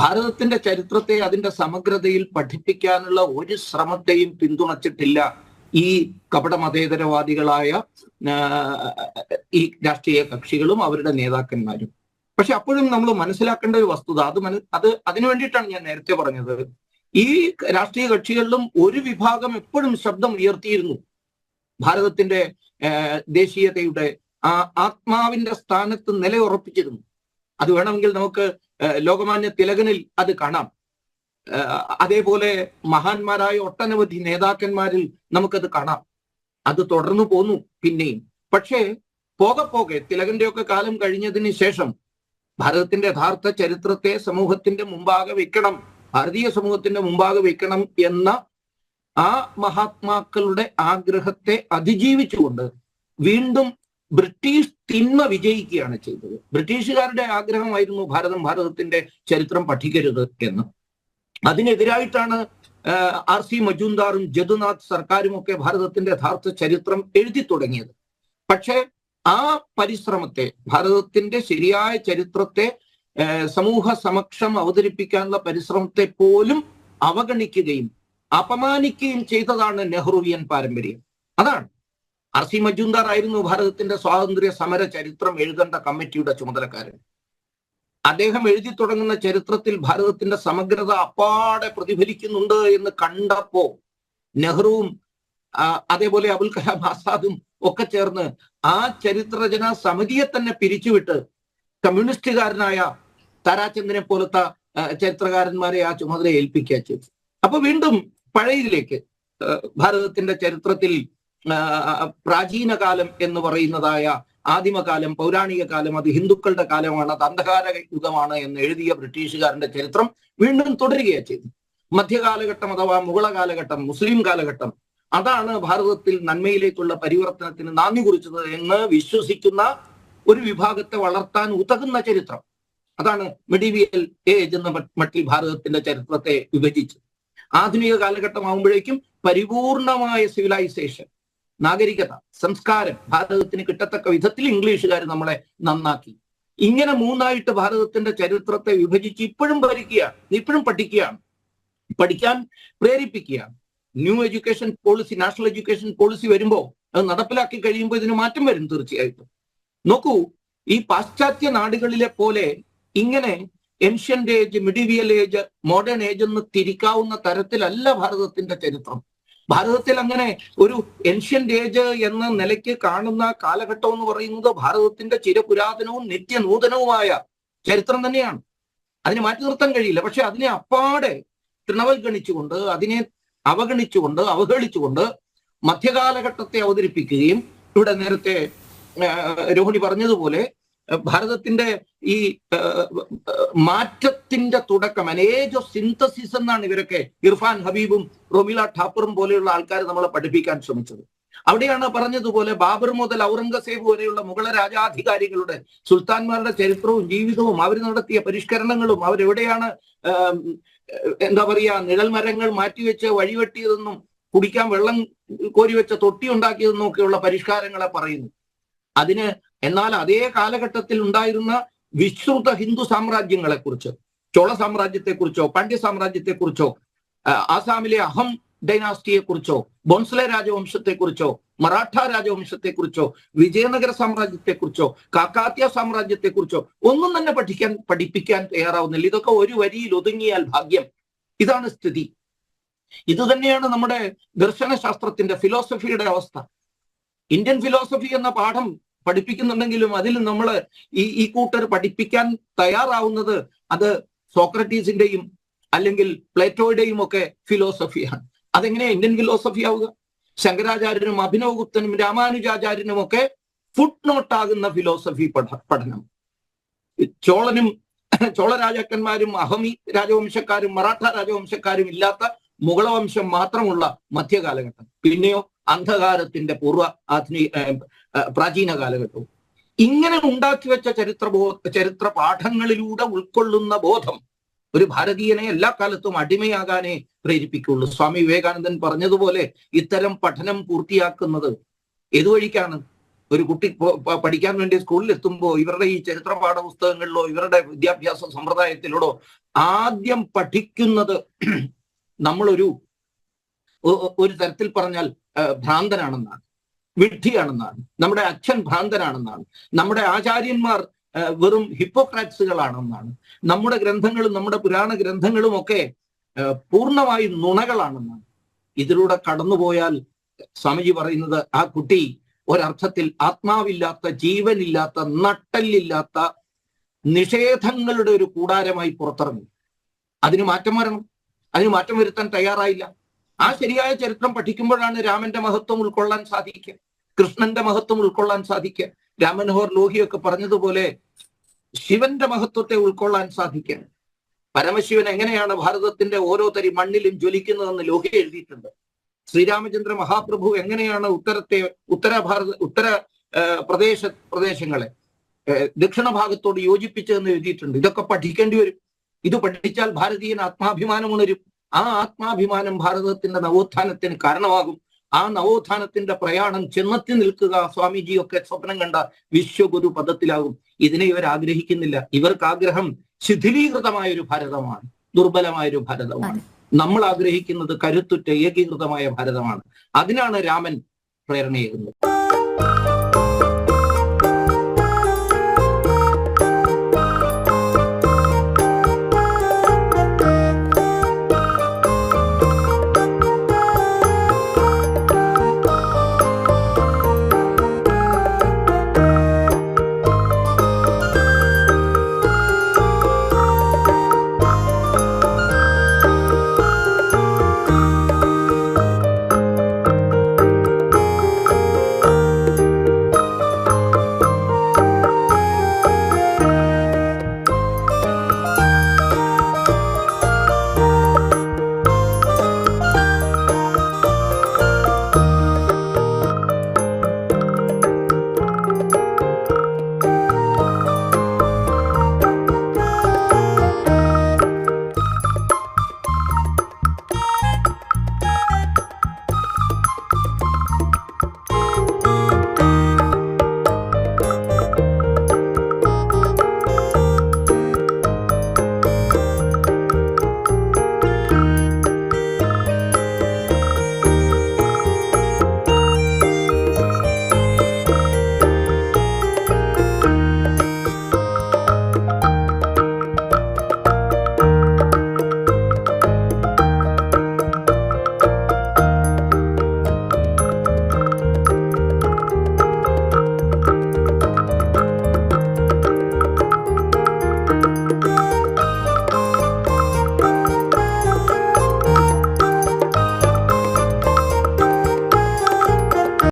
ഭാരതത്തിന്റെ ചരിത്രത്തെ അതിന്റെ സമഗ്രതയിൽ പഠിപ്പിക്കാനുള്ള ഒരു ശ്രമത്തെയും പിന്തുണച്ചിട്ടില്ല ഈ കപട മതേതരവാദികളായ ഈ രാഷ്ട്രീയ കക്ഷികളും അവരുടെ നേതാക്കന്മാരും. പക്ഷെ അപ്പോഴും നമ്മൾ മനസ്സിലാക്കേണ്ട ഒരു വസ്തുത അത് മന അത് അതിനു വേണ്ടിയിട്ടാണ് ഞാൻ നേരത്തെ പറഞ്ഞത്. ഈ രാഷ്ട്രീയ കക്ഷികളിലും ഒരു വിഭാഗം എപ്പോഴും ശബ്ദം ഉയർത്തിയിരുന്നു. ഭാരതത്തിന്റെ ദേശീയതയുടെ ആ ആത്മാവിന്റെ സ്ഥാനത്ത് നിലയുറപ്പിച്ചിരുന്നു. അത് വേണമെങ്കിൽ നമുക്ക് ലോകമാന്യ തിലകനിൽ അത് കാണാം. അതേപോലെ മഹാന്മാരായ ഒട്ടനവധി നേതാക്കന്മാരിൽ നമുക്കത് കാണാം. അത് തുടർന്നു പോന്നു പിന്നെയും. പക്ഷേ പോകെ പോകെ തിലകന്റെ ഒക്കെ കാലം കഴിഞ്ഞതിന് ശേഷം ഭാരതത്തിന്റെ യഥാർത്ഥ ചരിത്രത്തെ സമൂഹത്തിന്റെ മുമ്പാകെ വെക്കണം ഭാരതീയ സമൂഹത്തിന്റെ മുമ്പാകെ വെക്കണം എന്ന ആ മഹാത്മാക്കളുടെ ആഗ്രഹത്തെ അതിജീവിച്ചുകൊണ്ട് വീണ്ടും ബ്രിട്ടീഷ് തിന്മ വിജയിക്കുകയാണ് ചെയ്തത്. ബ്രിട്ടീഷുകാരുടെ ആഗ്രഹമായിരുന്നു ഭാരതം ഭാരതത്തിന്റെ ചരിത്രം പഠിക്കരുത് എന്ന്. അതിനെതിരായിട്ടാണ് ആർ സി മജുംദാറും ജദുനാഥ് സർക്കാരും ഒക്കെ ഭാരതത്തിന്റെ യഥാർത്ഥ ചരിത്രം എഴുതി തുടങ്ങിയത്. പക്ഷേ ആ പരിശ്രമത്തെ ഭാരതത്തിന്റെ ശരിയായ ചരിത്രത്തെ സമൂഹ സമക്ഷം അവതരിപ്പിക്കാനുള്ള പരിശ്രമത്തെ പോലും അവഗണിക്കുകയും അപമാനിക്കുകയും ചെയ്തതാണ് നെഹ്റുവിയൻ പാരമ്പര്യം. അതാണ്. ആർ സി മജുംദാർ ആയിരുന്നു ഭാരതത്തിന്റെ സ്വാതന്ത്ര്യ സമര ചരിത്രം എഴുതേണ്ട കമ്മിറ്റിയുടെ ചുമതലക്കാരൻ. അദ്ദേഹം എഴുതി തുടങ്ങുന്ന ചരിത്രത്തിൽ ഭാരതത്തിന്റെ സമഗ്രത അപ്പാടെ പ്രതിഫലിക്കുന്നുണ്ട് എന്ന് കണ്ടപ്പോ നെഹ്റുവും അതേപോലെ അബുൽ കലാം ആസാദും ഒക്കെ ചേർന്ന് ആ ചരിത്രരചന സമിതിയെ തന്നെ പിരിച്ചുവിട്ട് കമ്മ്യൂണിസ്റ്റുകാരനായ താരാചന്ദ്രനെ പോലത്തെ ചരിത്രകാരന്മാരെ ആ ചുമതല ഏൽപ്പിക്കുക ചെയ്തു അപ്പൊ വീണ്ടും പഴയതിലേക്ക് ഭാരതത്തിന്റെ ചരിത്രത്തിൽ പ്രാചീന കാലം എന്ന് പറയുന്നതായ ആദിമകാലം പൗരാണിക കാലം അത് ഹിന്ദുക്കളുടെ കാലമാണ് അത് അന്ധകാര യുഗമാണ് എന്ന് എഴുതിയ ബ്രിട്ടീഷുകാരന്റെ ചരിത്രം വീണ്ടും തുടരുകയാണ് ചെയ്തു മധ്യകാലഘട്ടം അഥവാ മുഗള കാലഘട്ടം മുസ്ലിം കാലഘട്ടം അതാണ് ഭാരതത്തിൽ നന്മയിലേക്കുള്ള പരിവർത്തനത്തിന് നാന്ദി കുറിച്ചത് എന്ന് വിശ്വസിക്കുന്ന ഒരു വിഭാഗത്തെ വളർത്താൻ ഉതകുന്ന ചരിത്രം. അതാണ് മെഡീവിയൽ ഏജ് എന്ന മട്ടിൽ ഭാരതത്തിന്റെ ചരിത്രത്തെ വിഭജിച്ചത്. ആധുനിക കാലഘട്ടമാകുമ്പോഴേക്കും പരിപൂർണമായ സിവിലൈസേഷൻ നാഗരികത സംസ്കാരം ഭാരതത്തിന് കിട്ടത്തക്ക വിധത്തിൽ ഇംഗ്ലീഷുകാർ നമ്മളെ നന്നാക്കി. ഇങ്ങനെ മൂന്നായിട്ട് ഭാരതത്തിന്റെ ചരിത്രത്തെ വിഭജിച്ച് ഇപ്പോഴും ഭരിക്കുകയാണ് ഇപ്പോഴും പഠിക്കുകയാണ്. പഠിക്കാൻ പ്രേരിപ്പിക്കുകയാണ്. New education policy national education policy വരുമ്പോൾ അത് നടപ്പിലാക്കി കഴിയുമ്പോൾ ഇതിന് മാറ്റം വരും തീർച്ചയായിട്ടും. നോക്കൂ ഈ പാശ്ചാത്യ നാടുകളിലെ പോലെ ഇങ്ങനെ ancient age medieval age modern age എന്ന് തിരിക്കാവുന്ന തരത്തിലല്ല ഭാരതത്തിന്റെ ചരിത്രം. ഭാരതത്തിൽ അങ്ങനെ ഒരു ഏൻഷ്യന്റ് ഏജ് എന്ന നിലയ്ക്ക് കാണുന്ന കാലഘട്ടം എന്ന് പറയുന്നത് ഭാരതത്തിന്റെ ചിരപുരാതനവും നിത്യനൂതനവുമായ ചരിത്രം തന്നെയാണ്. അതിനെ മാറ്റി നിർത്താൻ കഴിയില്ല. പക്ഷെ അതിനെ അപ്പാടെ തൃണവൽഗണിച്ചുകൊണ്ട് അതിനെ അവഗണിച്ചുകൊണ്ട് അവഹേളിച്ചുകൊണ്ട് മധ്യകാലഘട്ടത്തെ അവതരിപ്പിക്കുകയും ഇവിടെ നേരത്തെ രോഹിണി പറഞ്ഞതുപോലെ ഭാരതത്തിന്റെ ഈ മാറ്റത്തിന്റെ തുടക്കം അനേജ് സിന്തസിസ് എന്നാണ് ഇവരൊക്കെ ഇർഫാൻ ഹബീബും റൊമില ഠാപ്പറും പോലെയുള്ള ആൾക്കാർ നമ്മളെ പഠിപ്പിക്കാൻ ശ്രമിച്ചത്. അവിടെയാണ് പറഞ്ഞതുപോലെ ബാബർ മുതൽ ഔറംഗസേബ് വരെയുള്ള മുഗള രാജാധികാരികളുടെ സുൽത്താൻമാരുടെ ചരിത്രവും ജീവിതവും അവർ നടത്തിയ പരിഷ്കരണങ്ങളും അവരെവിടെയാണ് എന്താ പറയാ നിഴൽ മരങ്ങൾ മാറ്റിവെച്ച് വഴിവെട്ടിയതെന്നും കുടിക്കാൻ വെള്ളം കോരി വെച്ച തൊട്ടി ഉണ്ടാക്കിയതെന്നും ഒക്കെയുള്ള പരിഷ്കാരങ്ങളെ പറയുന്നു. അതിന് എന്നാൽ അതേ കാലഘട്ടത്തിൽ ഉണ്ടായിരുന്ന വിശ്രുത ഹിന്ദു സാമ്രാജ്യങ്ങളെ കുറിച്ച് ചോള സാമ്രാജ്യത്തെക്കുറിച്ചോ പാണ്ഡ്യ സാമ്രാജ്യത്തെ കുറിച്ചോ ആസാമിലെ അഹം ഡൈനാസ്റ്റിയെക്കുറിച്ചോ ബോൺസ്ലെ രാജവംശത്തെ കുറിച്ചോ മറാഠ രാജവംശത്തെ കുറിച്ചോ വിജയനഗര സാമ്രാജ്യത്തെക്കുറിച്ചോ കാക്കാത്യ സാമ്രാജ്യത്തെ കുറിച്ചോ ഒന്നും തന്നെ പഠിക്കാൻ പഠിപ്പിക്കാൻ തയ്യാറാവുന്നില്ല. ഇതൊക്കെ ഒരു വരിയിൽ ഒതുങ്ങിയാൽ ഭാഗ്യം. ഇതാണ് സ്ഥിതി. ഇത് തന്നെയാണ് നമ്മുടെ ദർശനശാസ്ത്രത്തിന്റെ ഫിലോസഫിയുടെ അവസ്ഥ. ഇന്ത്യൻ ഫിലോസഫി എന്ന പാഠം പഠിപ്പിക്കുന്നുണ്ടെങ്കിലും അതിൽ നമ്മൾ ഈ ഈ കൂട്ടർ പഠിപ്പിക്കാൻ തയ്യാറാവുന്നത് അത് സോക്രട്ടീസിന്റെയും അല്ലെങ്കിൽ പ്ലേറ്റോയുടെയും ഒക്കെ ഫിലോസഫിയാണ്. അതെങ്ങനെയാ ഇന്ത്യൻ ഫിലോസഫി ആവുക? ശങ്കരാചാര്യനും അഭിനവ് ഗുപ്തനും രാമാനുജാചാര്യനും ഒക്കെ ഫുട് നോട്ടാകുന്ന ഫിലോസഫി പഠ പഠനം. ചോളനും ചോള രാജാക്കന്മാരും അഹമി രാജവംശക്കാരും മറാഠ രാജവംശക്കാരും ഇല്ലാത്ത മുഗളവംശം മാത്രമുള്ള മധ്യകാലഘട്ടം. പിന്നെയോ അന്ധകാരത്തിന്റെ പൂർവ ആധുനിക പ്രാചീന കാലഘട്ടവും. ഇങ്ങനെ ഉണ്ടാക്കി വെച്ച ചരിത്ര ചരിത്ര പാഠങ്ങളിലൂടെ ഉൾക്കൊള്ളുന്ന ബോധം ഒരു ഭാരതീയനെ എല്ലാ കാലത്തും അടിമയാകാനേ പ്രേരിപ്പിക്കുള്ളൂ സ്വാമി വിവേകാനന്ദൻ പറഞ്ഞതുപോലെ ഇത്തരം പഠനം പൂർത്തിയാക്കുന്നത് ഏതുവഴിക്കാണ്? ഒരു കുട്ടി പഠിക്കാൻ വേണ്ടി സ്കൂളിൽ എത്തുമ്പോൾ ഇവരുടെ ഈ ചരിത്ര പാഠപുസ്തകങ്ങളിലോ ഇവരുടെ വിദ്യാഭ്യാസ സമ്പ്രദായത്തിലൂടെ ആദ്യം പഠിക്കുന്നത് നമ്മളൊരു ഒരു തരത്തിൽ പറഞ്ഞാൽ ഭ്രാന്തനാണെന്നാണ്. വിഡ്ഢിയാണെന്നാണ്. നമ്മുടെ അച്ഛൻ ഭ്രാന്തനാണെന്നാണ്. നമ്മുടെ ആചാര്യന്മാർ വെറും ഹിപ്പോക്രാറ്റ്സുകളാണെന്നാണ്. നമ്മുടെ ഗ്രന്ഥങ്ങളും നമ്മുടെ പുരാണ ഗ്രന്ഥങ്ങളും ഒക്കെ പൂർണമായും നുണകളാണെന്നാണ്. ഇതിലൂടെ കടന്നുപോയാൽ സ്വാമിജി പറയുന്നത് ആ കുട്ടി ഒരർത്ഥത്തിൽ ആത്മാവില്ലാത്ത ജീവനില്ലാത്ത നട്ടല്ലില്ലാത്ത നിഷേധങ്ങളുടെ ഒരു കൂടാരമായി പുറത്തിറങ്ങി. അതിന് മാറ്റം വരണം. അതിന് മാറ്റം വരുത്താൻ തയ്യാറായില്ല. ആ ശരിയായ ചരിത്രം പഠിക്കുമ്പോഴാണ് രാമന്റെ മഹത്വം ഉൾക്കൊള്ളാൻ സാധിക്കുക. കൃഷ്ണന്റെ മഹത്വം ഉൾക്കൊള്ളാൻ സാധിക്കുക. രാമനോഹർ ലോഹിയൊക്കെ പറഞ്ഞതുപോലെ ശിവന്റെ മഹത്വത്തെ ഉൾക്കൊള്ളാൻ സാധിക്കുക. പരമശിവൻ എങ്ങനെയാണ് ഭാരതത്തിന്റെ ഓരോ തരി മണ്ണിലും ജ്വലിക്കുന്നതെന്ന് ലോഹി എഴുതിയിട്ടുണ്ട്. ശ്രീരാമചന്ദ്ര മഹാപ്രഭു എങ്ങനെയാണ് ഉത്തരത്തെ ഉത്തര ഭാരത ഉത്തര പ്രദേശ പ്രദേശങ്ങളെ ദക്ഷിണ ഭാഗത്തോട് യോജിപ്പിച്ചതെന്ന് എഴുതിയിട്ടുണ്ട്. ഇതൊക്കെ പഠിക്കേണ്ടി വരും. ഇത് പഠിച്ചാൽ ഭാരതീയൻ ആത്മാഭിമാനം ഉണരും ആ ആത്മാഭിമാനം ഭാരതത്തിന്റെ നവോത്ഥാനത്തിന് കാരണമാകും. ആ നവോത്ഥാനത്തിന്റെ പ്രയാണം ചെന്നെത്തി നിൽക്കുക സ്വാമിജിയൊക്കെ സ്വപ്നം കണ്ട വിശ്വഗുരു പദത്തിലാകും. ഇതിനെ ഇവർ ആഗ്രഹിക്കുന്നില്ല. ഇവർക്ക് ആഗ്രഹം ശിഥിലീകൃതമായ ഒരു ഭാരതമാണ് ദുർബലമായ ഒരു ഭാരതമാണ്. നമ്മൾ ആഗ്രഹിക്കുന്നത് കരുത്തുറ്റ ഏകീകൃതമായ ഭാരതമാണ്. അതിനാണ് രാമൻ പ്രേരണയേകുന്നത്.